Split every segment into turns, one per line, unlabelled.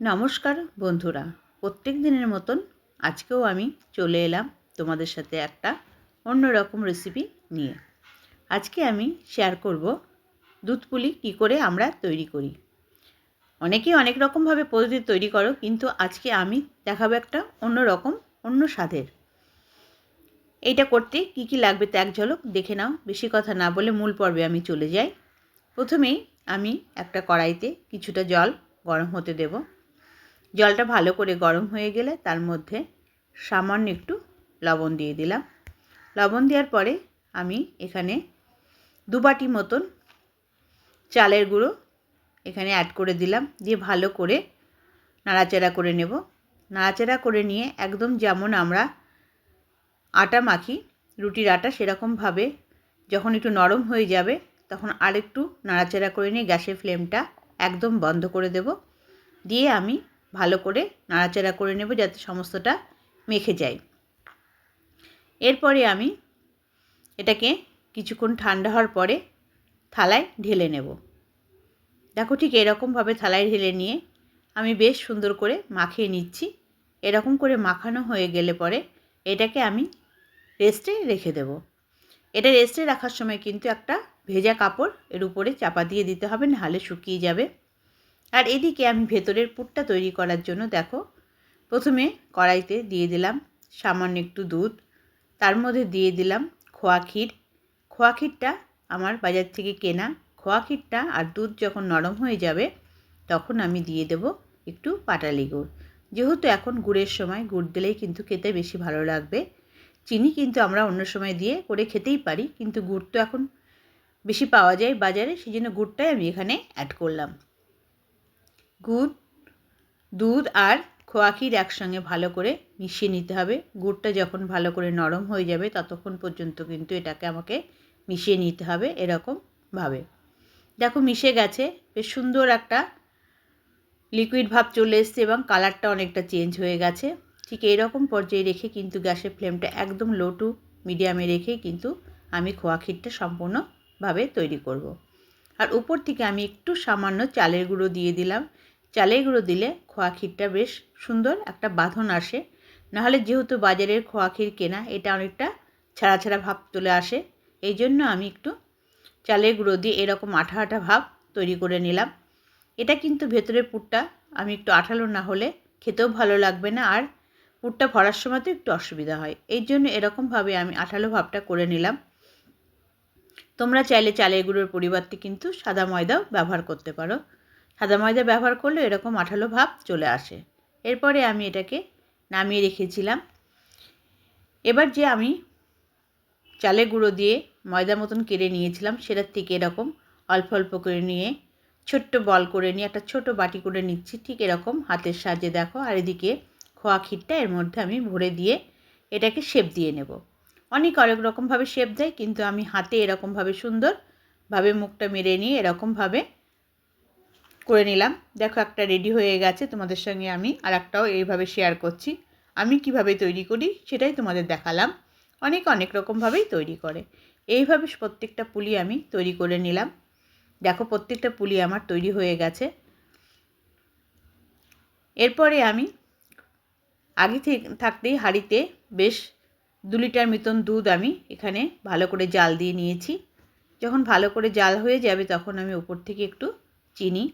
নমস্কার বন্ধুরা, প্রত্যেক দিনের মতন আজকেও আমি চলে এলাম তোমাদের সাথে একটা অন্য রকম রেসিপি নিয়ে। আজকে আমি শেয়ার করব দুধ পুলি কী করে আমরা তৈরি করি। অনেকেই অনেক রকমভাবে পদ্ধতি তৈরি করো, কিন্তু আজকে আমি দেখাবো একটা অন্য রকম অন্য স্বাদের। এইটা করতে কি কি লাগবে তা এক ঝলক দেখে নাও, বেশি কথা না বলে মূল পর্বে আমি চলে যাই। প্রথমেই আমি একটা কড়াইতে কিছুটা জল গরম হতে দেবো। জলটা ভালো করে গরম হয়ে গেলে তার মধ্যে সামান্য একটু লবণ দিয়ে দিলাম। লবণ দেওয়ার পরে আমি এখানে দুবাটি মতন চালের গুঁড়ো এখানে অ্যাড করে দিলাম। দিয়ে ভালো করে নাড়াচাড়া করে নেব। নাড়াচাড়া করে নিয়ে একদম যেমন আমরা আটা মাখি, রুটির আটা সেরকমভাবে যখন একটু নরম হয়ে যাবে তখন আরেকটু নাড়াচাড়া করে নিয়ে গ্যাসের ফ্লেমটা একদম বন্ধ করে দেব। দিয়ে আমি ভালো করে নাড়াচাড়া করে নেব যাতে সমস্তটা মেখে যায়। এরপরে আমি এটাকে কিছুক্ষণ ঠান্ডা হওয়ার পরে থালায় ঢেলে নেব। দেখো ঠিক এরকমভাবে থালায় ঢেলে নিয়ে আমি বেশ সুন্দর করে মাখিয়ে নিচ্ছি। এরকম করে মাখানো হয়ে গেলে পরে এটাকে আমি রেস্টে রেখে দেব। এটা রেস্টে রাখার সময় কিন্তু একটা ভেজা কাপড় এর উপরে চাপা দিয়ে দিতে হবে, নাহলে শুকিয়ে যাবে। আর এদিকে আমি ভেতরের পুরটা তৈরি করার জন্য দেখো, প্রথমে কড়াইতে দিয়ে দিলাম সামান্য একটু দুধ, তার মধ্যে দিয়ে দিলাম খোয়া ক্ষীর। খোয়া ক্ষীরটা আমার বাজার থেকে কেনা, খোয়া ক্ষীরটা আর দুধ যখন নরম হয়ে যাবে তখন আমি দিয়ে দেব একটু পাটালি গুড়। যেহেতু এখন গুড়ের সময়, গুড় দিলেই কিন্তু খেতে বেশি ভালো লাগবে। চিনি কিন্তু আমরা অন্য সময় দিয়ে করে খেতেই পারি, কিন্তু গুড় তো এখন বেশি পাওয়া যায় বাজারে সেই জন্য গুড়টাই আমি এখানে অ্যাড করলাম। গুড়, দুধ আর খোয়া ক্ষীর একসঙ্গে ভালো করে মিশিয়ে নিতে হবে। গুড়টা যখন ভালো করে নরম হয়ে যাবে, ততক্ষণ পর্যন্ত কিন্তু এটাকে আমাকে মিশিয়ে নিতে হবে এরকমভাবে দেখো, মিশে গেছে। বেশ সুন্দর একটা লিকুইড ভাব চলে এসছে এবং কালারটা অনেকটা চেঞ্জ হয়ে গেছে। ঠিক এরকম পর্যায়ে রেখে কিন্তু গ্যাসের ফ্লেমটা একদম লো টু মিডিয়ামে রেখে কিন্তু আমি খোয়া ক্ষীরটা সম্পূর্ণভাবে তৈরি করব। আর উপর থেকে আমি একটু সামান্য চালের গুঁড়ো দিয়ে দিলাম। চালের গুঁড়ো দিলে খোয়া ক্ষীরটা বেশ সুন্দর একটা বাঁধন আসে। নাহলে যেহেতু বাজারের খোয়া ক্ষীর কেনা, এটা অনেকটা ছাড়া ছাড়া ভাব চলে আসে। এই জন্য আমি একটু চালের গুঁড়ো দিয়ে এরকম আঠা আঠা ভাব তৈরি করে নিলাম। এটা কিন্তু ভেতরের পুরটা আমি একটু আঠালো না হলে খেতেও ভালো লাগবে না আর পুরটা ভরার সময় তো একটু অসুবিধা হয়। এই জন্য এরকমভাবে আমি আঠালো ভাবটা করে নিলাম। তোমরা চাইলে চালের গুঁড়োর পরিবর্তে কিন্তু সাদা ময়দাও ব্যবহার করতে পারো। সাদা ময়দা ব্যবহার করলে এরকম আঠালো ভাব চলে আসে। এরপরে আমি এটাকে নামিয়ে রেখেছিলাম। এবার যে আমি চালে গুঁড়ো দিয়ে ময়দা মতন কেড়ে নিয়েছিলাম, সেটার থেকে এরকম অল্প অল্প করে নিয়ে, ছোট্ট বল করে নিয়ে, একটা ছোট বাটি করে নিচ্ছি। ঠিক এরকম হাতের সাহায্যে দেখো, আর এদিকে খোয়া ক্ষীরটা এর মধ্যে আমি ভরে দিয়ে এটাকে শেপ দিয়ে নেব। অনেক অনেক রকমভাবে শেপ দেয়, কিন্তু আমি হাতে এরকমভাবে সুন্দরভাবে মুখটা মেরে নিয়ে এরকমভাবে করে নিলাম। দেখো একটা রেডি হয়ে গেছে তোমাদের সঙ্গে আমি, আর একটাও এইভাবে শেয়ার করছি। আমি কীভাবে তৈরি করি সেটাই তোমাদের দেখালাম। অনেক অনেক রকমভাবেই তৈরি করে। এইভাবে প্রত্যেকটা পুলি আমি তৈরি করে নিলাম। দেখো প্রত্যেকটা পুলি আমার তৈরি হয়ে গেছে। এরপরে আমি আগে থেকে থাকতেই হাঁড়িতে বেশ দু লিটার মতন দুধ আমি এখানে ভালো করে জাল দিয়ে নিয়েছি। যখন ভালো করে জাল হয়ে যাবে তখন আমি উপর থেকে একটু চিনি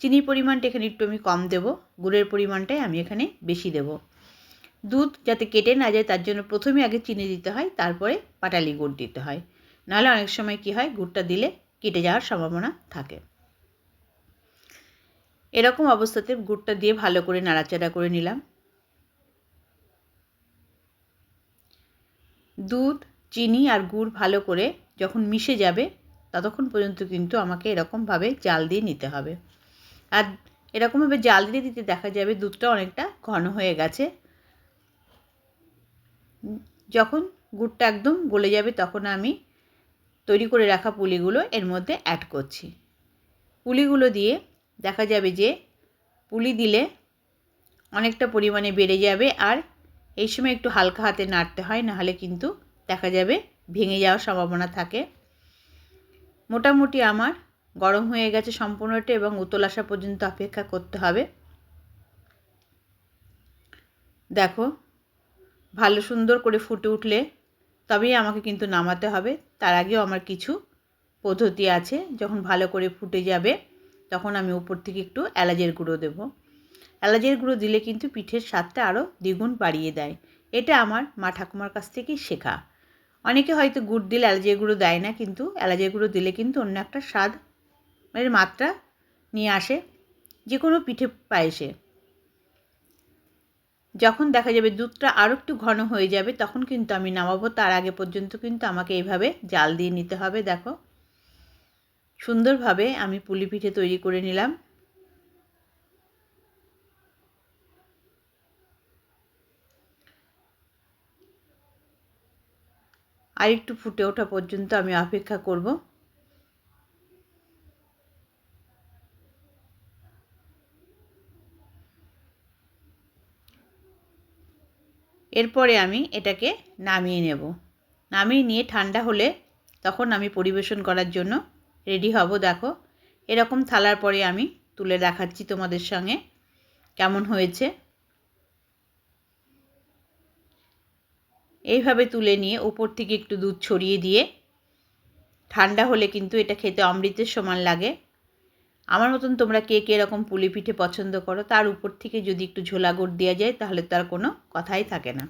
চিনির পরিমাণটা এখানে একটু আমি কম দেব, গুড়ের পরিমাণটাই আমি এখানে বেশি দেব। দুধ যাতে কেটে না যায় তার জন্য প্রথমে আগে চিনি দিতে হয়, তারপরে পাটালি গুড় দিতে হয়। নাহলে অনেক সময় কি হয়, গুড়টা দিলে কেটে যাওয়ার সম্ভাবনা থাকে। এরকম অবস্থাতে গুড়টা দিয়ে ভালো করে নাড়াচাড়া করে নিলাম। দুধ, চিনি আর গুড় ভালো করে যখন মিশে যাবে, ততক্ষণ পর্যন্ত কিন্তু আমাকে এরকমভাবে জাল দিয়ে নিতে হবে। আর এরকমভাবে জাল দিতে দিতে দেখা যাবে দুধটা অনেকটা ঘন হয়ে গেছে। যখন গুড়টা একদম গলে যাবে তখন আমি তৈরি করে রাখা পুলিগুলো এর মধ্যে অ্যাড করছি। পুলিগুলো দিয়ে দেখা যাবে যে পুলি দিলে অনেকটা পরিমাণে বেড়ে যাবে আর এই সময় একটু হালকা হাতে নাড়তে হয়, নাহলে কিন্তু দেখা যাবে ভেঙে যাওয়ার সম্ভাবনা থাকে। মোটামুটি আমার গরম হয়ে গেছে সম্পূর্ণটা এবং উতল আসা পর্যন্ত অপেক্ষা করতে হবে। দেখো, ভালো সুন্দর করে ফুটে উঠলে তবেই আমাকে কিন্তু নামাতে হবে। তার আগেও আমার কিছু পদ্ধতি আছে, যখন ভালো করে ফুটে যাবে তখন আমি উপর থেকে একটু এলাচের গুঁড়ো দেব। এলাচের গুঁড়ো দিলে কিন্তু পিঠের স্বাদটা আরও দ্বিগুণ বাড়িয়ে দেয়। এটা আমার মা ঠাকুমার কাছ থেকেই শেখা। অনেকে হয়তো গুড় দিলে এলাচের গুঁড়ো দেয় না, কিন্তু এলাচের গুঁড়ো দিলে কিন্তু অন্য একটা স্বাদ এর মাত্রা নিয়ে আসে যে কোনো পিঠে পায়েসে। যখন দেখা যাবে দুধটা আরও একটু ঘন হয়ে যাবে, তখন কিন্তু আমি নামাবো। তার আগে পর্যন্ত কিন্তু আমাকে এইভাবে জাল দিয়ে নিতে হবে, দেখো। সুন্দরভাবে আমি পুলি পিঠে তৈরি করে নিলাম। আর একটু ফুটে ওঠা পর্যন্ত আমি অপেক্ষা করব। এরপরে আমি এটাকে নামিয়ে নেব। নামিয়ে নিয়ে ঠান্ডা হলে তখন আমি পরিবেশন করার জন্য রেডি হব। দেখো, এরকম থালার পরে আমি তুলে দেখাচ্ছি তোমাদের সঙ্গে কেমন হয়েছে। এইভাবে তুলে নিয়ে ওপর থেকে একটু দুধ ছড়িয়ে দিয়ে, ঠান্ডা হলে কিন্তু এটা খেতে অমৃতের সমান লাগে। আমার মতন তোমরা কে কে এরকম পুলি পিঠে পছন্দ করো, তার উপর থেকে যদি একটু ঝোলা গুড় দেওয়া যায়, তাহলে তার কোনো কথাই থাকে না।